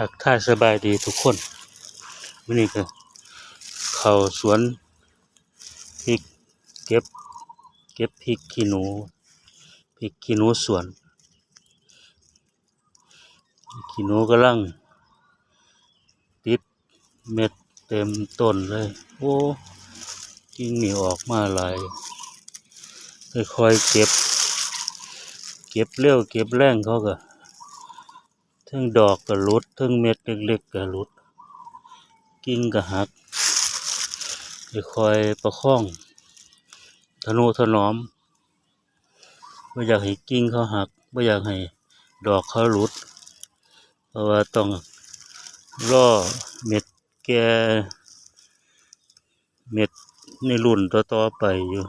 ทักทายสบายดีทุกคนวันนี้ก็เข้าสวนพริกเก็บ เก็บพริกขี้หนูพริกขี้หนูสวนขี้หนูกำลังติดเม็ดเต็มต้นเลย โอ้กิ่งนี่ออกมาหลายค่อยๆเก็บ เก็บเร็วเก็บแรงเขาก็ ทั้งดอกก็หลุดทั้งเม็ดเล็กๆก็หลุด กิ่งก็หักจะคอยประคองทนุถนอมไม่อยากให้กิ่งเขาหักไม่อยากให้ดอกเขาหลุด เพราะว่าต้องล่อเม็ดแก่เม็ดในรุ่นต่อไปอยู่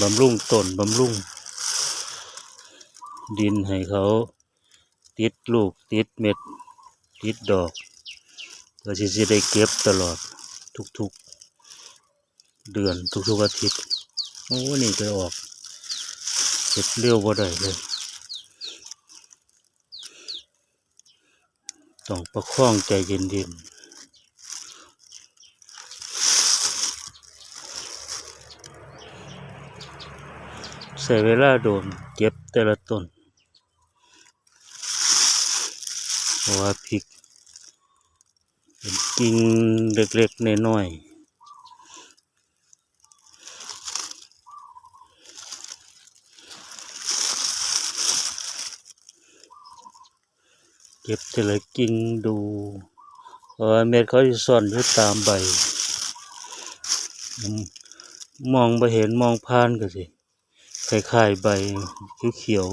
บำรุงต้นบำรุง ดินให้เขา ติดลูกติดเม็ด ติดดอกเพื่อที่จะได้เก็บตลอดทุกๆ เดือนทุกๆอาทิตย์โอ้นี่ก็ออกเก็บเร็วบ่ได้เลยต้องประคองใจเย็นๆใส่เวลาโดนเก็บแต่ละต้น เพราะว่าพริกกิ่งเล็กๆน้อยๆเก็บแต่ละกิ่งดูเพราะว่าเม็ดเขาจะซ่อนอยู่ตามใบมมองไปเห็นมองผ่านก็สิคล้ายๆใบเขียว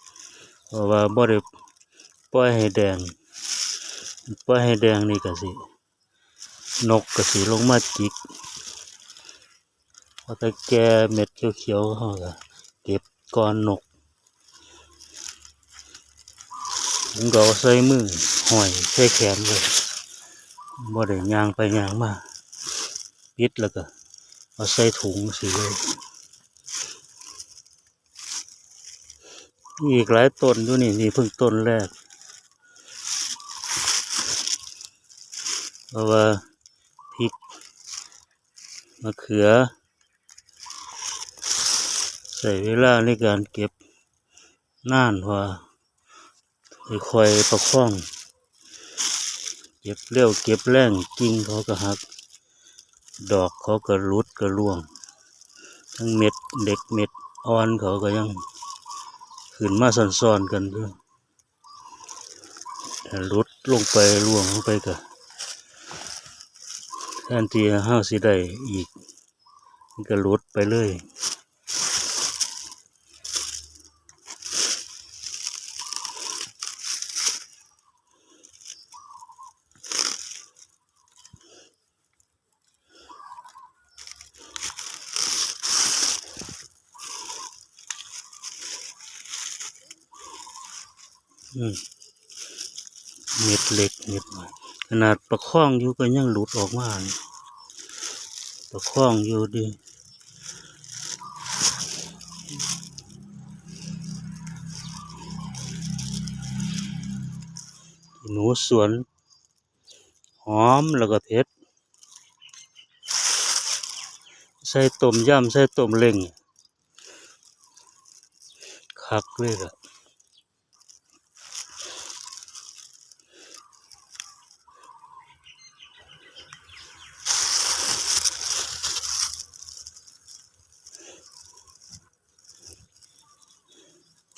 ๆเพราะว่าบ่ได้ ปล่อยให้แดงปล่อยให้แดงนี่ก็สิ นกก็สิลงมาจิกพอต่แก่เม็ดเขียวๆเขาก็เก็บก้อนนกผมก็เอาใส่มือห้อยใส่แขนเลยบ่ได้ยางไปยางมาปิดแล้วก็เอาใส่ถุงสิเลยอีกหลายต้นอยู่นี่นี่เพิ่งต้นแรก เพราะว่าพริกมะเขือ ใส่เวลาในการเก็บน่านกว่าคอยๆประคองเก็บเร็วเก็บแรงกิ่งเขาก็หัก ดอกเขาก็รุดก็ร่วง ทั้งเม็ดเด็กเม็ดอ่อนเขาก็ยังขึ้นมาซ้อนๆกันด้วยรุดลงไปร่วงลงไปก็ แทนที่ห้าสิได้อีกก็ลดไปเลยอืมเม็ดเล็กเม็ดน้อย ขนาดประคองอยู่ก็ยังหลุดออกมาประคองอยู่ดิหนูสวน หอมแล้วก็เผ็ดใส่ต้มยำใส่ต้มเล้งคักเลยละ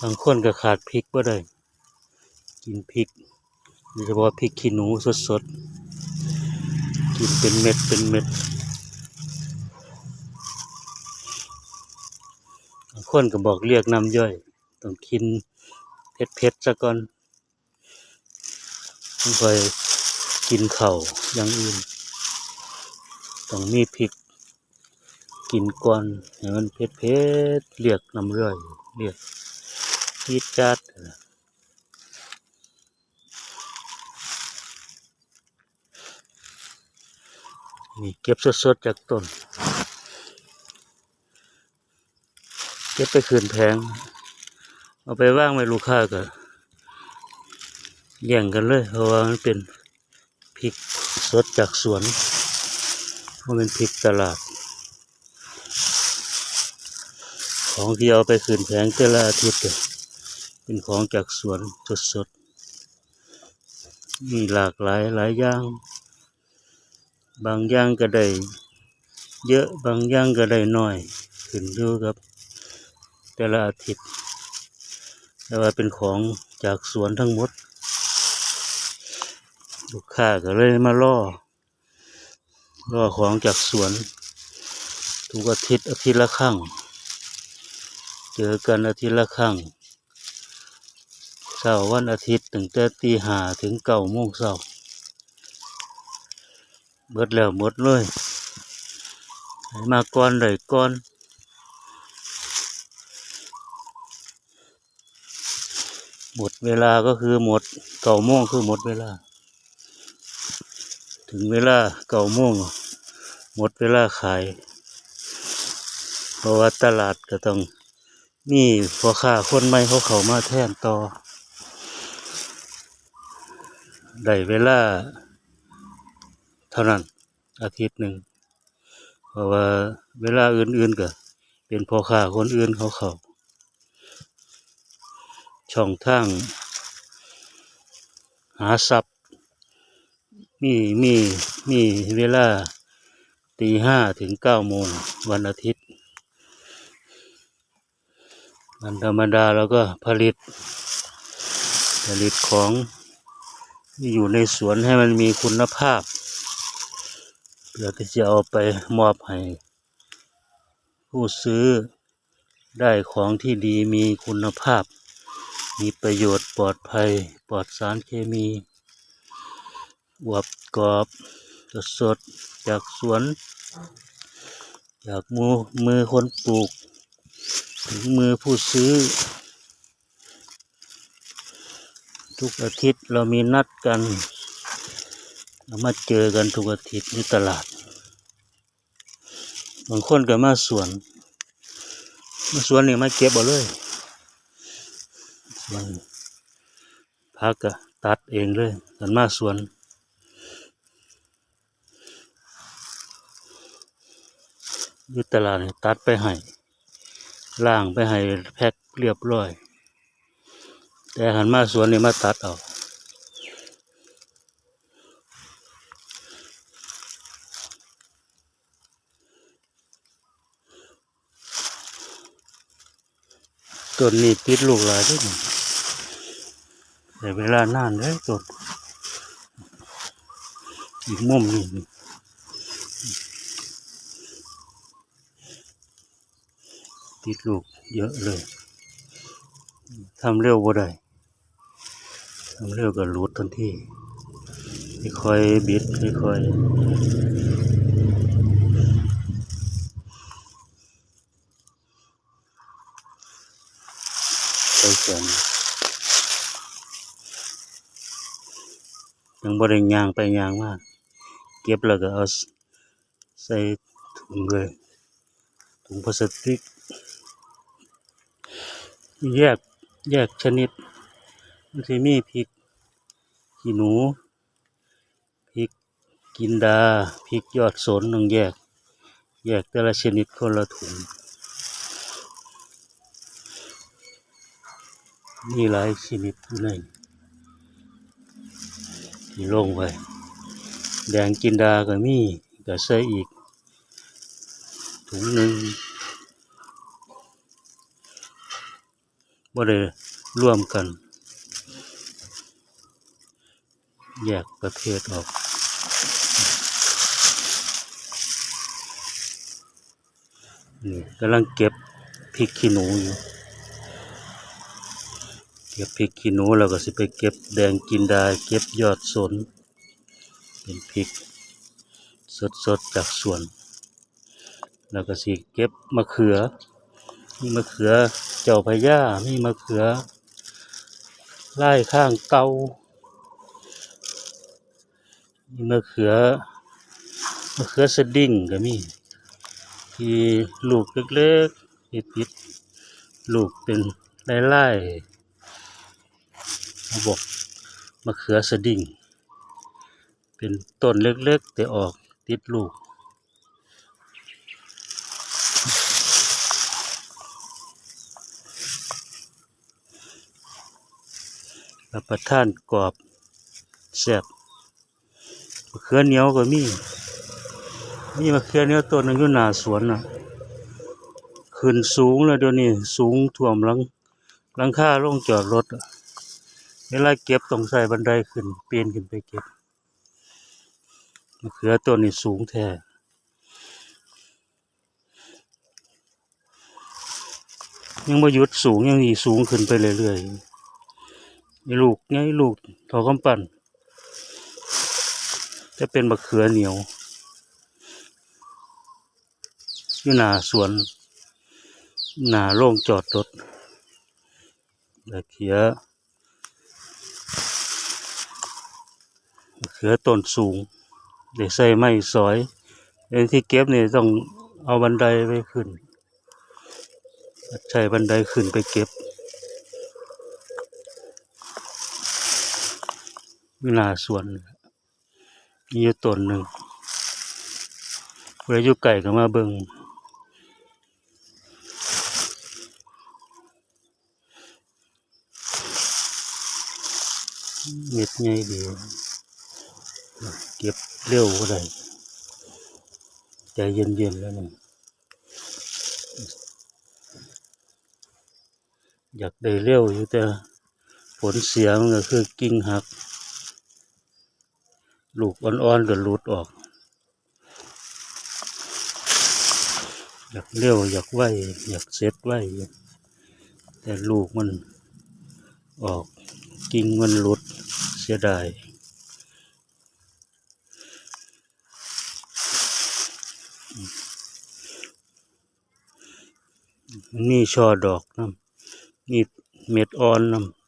บางคนก็ขาดพริกบ่ได้กินพริกโดยเฉพาะพริกขี้หนูสดๆ กินเป็นเม็ดเป็นเม็ดบางคนก็บอกเรียกน้ำย่อย ต้องกินเผ็ดๆซะก่อนต้องคอยกินเข้าอย่างอื่น ต้องมีพริก กินก่อนให้มันเผ็ดๆเรียกน้ำย่อยเรียก จี๊ดจัดนี่เก็บสดๆจากต้น เก็บไปคืนแพง เอาไปว่างไว้ลูกค้าก็แย่งกันเลย เพราะว่ามันเป็นพริกสดจากสวนมันเป็นพริกตลาด ของที่เอาไปขึ้นแผงแต่ละอาทิตย์เนี่ย เป็นของจากสวนสดๆ มีหลากหลายหลายอย่าง บางอย่างก็ได้เยอะบางอย่างก็ได้น้อยขึ้นอยู่กับ แต่ละอาทิตย์แต่ว่าเป็นของจากสวนทั้งหมด ลูกค้าก็เลยมาล่อล่อของจากสวน ทุกอาทิตย์อาทิตย์ละครั้ง เจอกันอาทิตย์ละครั้ง เช้าวันอาทิตย์ตั้งแต่ตีห้าถึงเก้าโมงเช้าเบิดแล้วหมดเลยมาก่อนได้ก่อนหมดเวลาก็คือหมดเก้าโมงคือหมดเวลา ถึงเวลาเก้าโมงหมดเวลาขาย เพราะว่าตลาดก็ต้องมีพ่อค้าคนใหม่เขาเข้ามาแทนต่อ ได้เวลา เท่านั้นอาทิตย์หนึ่งเพราะว่าเวลาอื่นๆก็เป็นพ่อค้าคนอื่นเขาเขาช่องทางหาทรัพย์มีมีมีเวลาตีห้าถึงเก้าโมงวันอาทิตย์ วันธรรมดาเราก็ผลิต ผลิตของ ที่อยู่ในสวนให้มันมีคุณภาพเพื่อที่จะเอาไปมอบให้ผู้ซื้อได้ของที่ดีมีคุณภาพ มีประโยชน์ปลอดภัย ปลอดสารเคมีอวบกรอบสดสดจากสวน จากมือมือคนปลูก ถึงมือผู้ซื้อ ทุกอาทิตย์เรามีนัดกัน เรามาเจอกันทุกอาทิตย์ที่ตลาด บางคนก็มาสวน มาสวนนี่มาเก็บเอาเลยสวนพักก็ตัดเองเลยกันมาสวนอยู่ตลาดนี่ตัดไปให้ล่างไปให้แพ็คเรียบร้อย แต่หันมาสวนนี่มาตัดเอาต้นนี้ติดลูกหลายด้วยแต่เวลานานเลยต้นอีกมุมนี่นี่ติดลูกเยอะเลย ทำเร็วบ่ได้ทำเร็วก็หลุดทันทีค่อยบิดค่อยไปแขนยังบ่ได้ย่างไปยางมาก เก็บแล้วก็เอาใส่ถุงเลยถุงพลาสติกแยก แยกชนิดมันสิมีพริกขี้หนูพริกกินดาพริกยอดสนต้องแยก แยกแต่ละชนิดคนละถุงมีหลายชนิดอยู่ในที่ลงไปแดงกินดาก็มีก็ใส่อีกถุงหนึ่ง บ่ได้ร่วมกัน แยกประเภทออก นี่กำลังเก็บพริกขี้หนูอยู่ เก็บพริกขี้หนูแล้วก็สิไปเก็บแดงกินดา เก็บยอดสน เป็นพริกสดๆจากสวน แล้วก็สิเก็บมะเขือ มีมะเขือเจ้าพระยามีมะเขือไล่ข้างเกามีมะเขือมะเขือสดิ้งก็มีที่ลูกเล็กๆติดติดลูกเป็นไล่ๆเขาบอกมะเขือสดิ่งเป็นต้นเล็กๆ แต่ออกติดลูก รับประทานกรอบแซ่บมะเขือเหนียวก็มีมีมะเขือเหนียวต้นหนึงอยู่หน้าสวนน่ะขึ้นสูงแล้วเดี๋ยวนี้สูงท่วมหลังหลังคาโรงจอดรถอะเวลาเก็บต้องใส่บันไดขึ้นเปลี่ยนขึ้นไปเก็บมะเขือต้นนี้สูงแท้ยังบ่หยุดสูงยังอีสูงขึ้นไปเรื่อยๆ ลูกไงลูกท่ากำปั้นจะเป็นมะเขือเหนียว อยู่หน้าสวน หน้าโรงจอดรถและเขียมะเขือต้นสูงเดี๋ยวใส่ไม้สอยเองที่เก็บเนี่ยต้องเอาบันไดไปขึ้น ใช้บันไดขึ้นไปเก็บ อยู่หน้าสวนมีอยู่ต้นหนึ่งเวลาอยู่ไก่ก็มาเบิ่งเม็ดใหญ่ดี เก็บเร็วก็ได้ใจเย็นๆแล้วนี่อยากได้เร็วอยู่แต่ผลเสียมันก็คือกิ่งหัก ลูกอ่อนๆก็หลุดออก อยากเร็วอยากไวอยากเซ็ตไวแต่ลูกมันออกกิ่งมันหลุดเสียดายมีช่อดอกน้ำมีเม็ดอ่อนน้ำ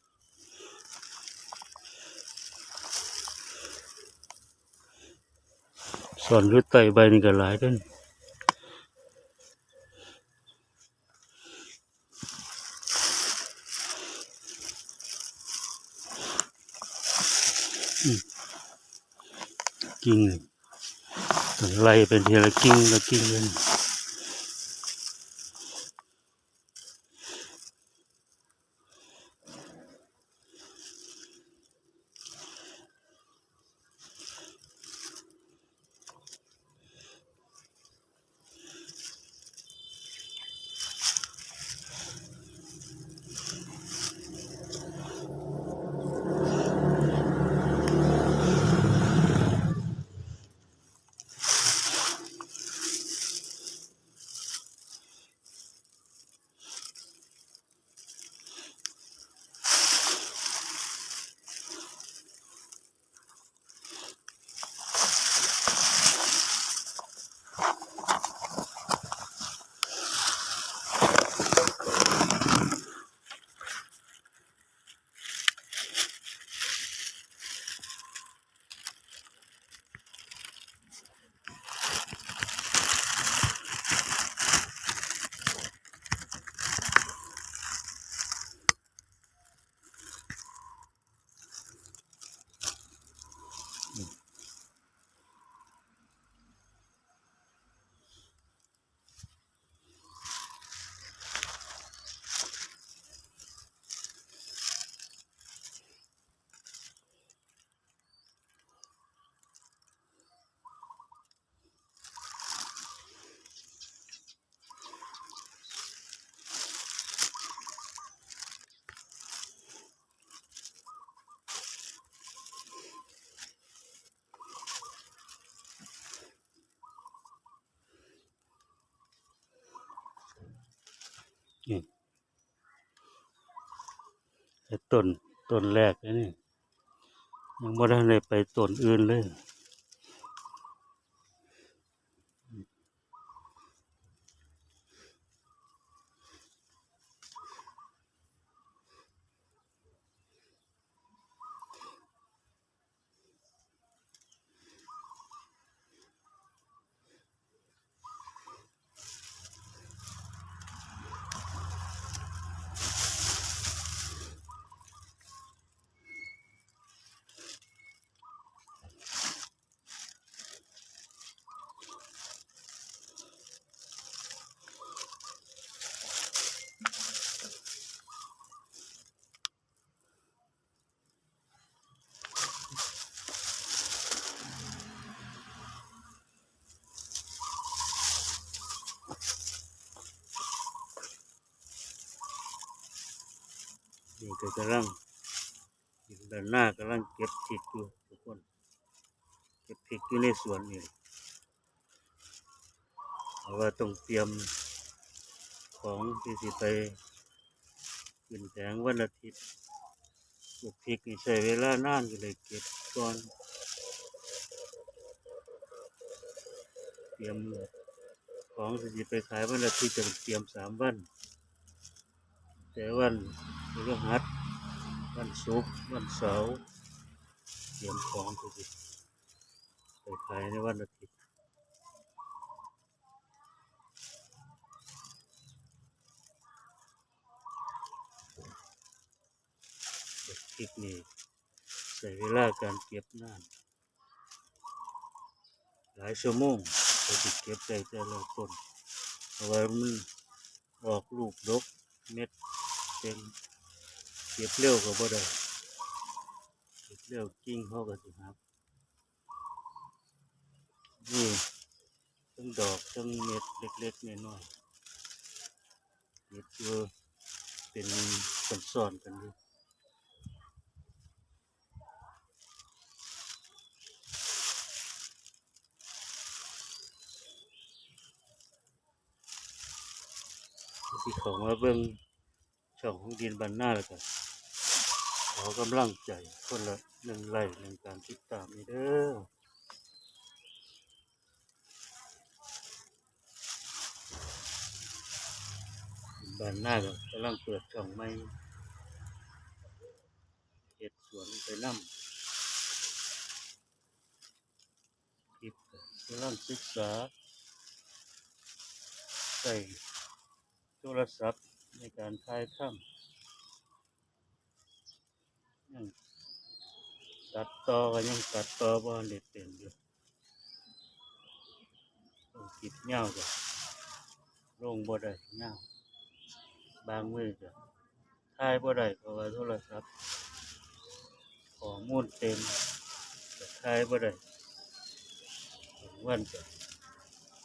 ส่วนอยุดไตใบนี่ก็หลายด้นกิ่งนี่ต้องไล่เป็นทีละกิ่งละกิ่งเลย นี่ไอ้ต้นต้นแรกนะนี่ยังไม่ได้ไปต้นอื่นเลย ก็กำลังด้านหน้ากำลังเก็บพริกอยู่ทุกคน เก็บพริกอยู่ในสวนนี่เพราะว่าต้องเตรียมของที่สิไปขึ้นแผงวันอาทิตย์ปลูกพริกนี่ใช้เวลานานก็เลยเก็บก่อน เตรียมของที่สิไปขายวันอาทิตย์จะเตรียมสามวัน แต่วัน พฤหัสวันศุกร์วันเสาร์เตรียมของที่สิไปขายในวันอาทิตย์เก็บพริกนี่ใช้เวลาการเก็บนาน หลายชั่วโมงก็จะเก็บได้แต่ละต้นเพราะว่ามันออกลูกดกเม็ดเต็ม ก็บเร็วก็บ่ได้เก็บเร็วกิ่งเขาก็สิครับนี่ทั้งดอกทั้งเม็ดเล็กๆน้อยๆเก็บอยู่เป็นซ้อนกันอยู่สิเขามาเบิ่งช่องของดินบันหน้าแล้วกัน ขอกำลังใจคนละหนึ่งไลค์หนึ่งการติดตามนี่เด้อดินบันหน้าก็กำลังเปิดช่องใหม่เห็ดสวนไปน้ำคลิปก็กำลังศึกษาใส่โทรศัพท์ในการถ่ายทำ ยังตัดต่อก็ยังตัดต่อบ่ได้เป็นอยู่ต้องคิดเงาวก็ลงบ่ได้เงาบางมือก็ถ่ายบ่ได้เพราะว่าโทรศัพท์ข้อมูลเต็มก็ถ่ายบ่ได้วันก็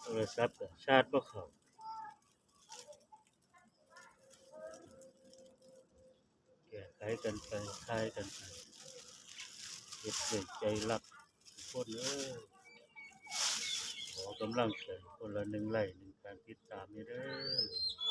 โทรศัพท์ก็ชาร์จบ่เข้า แก้ไขกันไปคลายกันไปเก็บเด็ใจรักคนเอ้ยขอกำลังใจคนละหนึ่งไล่หนึ่งการติดตามนี่เด้อ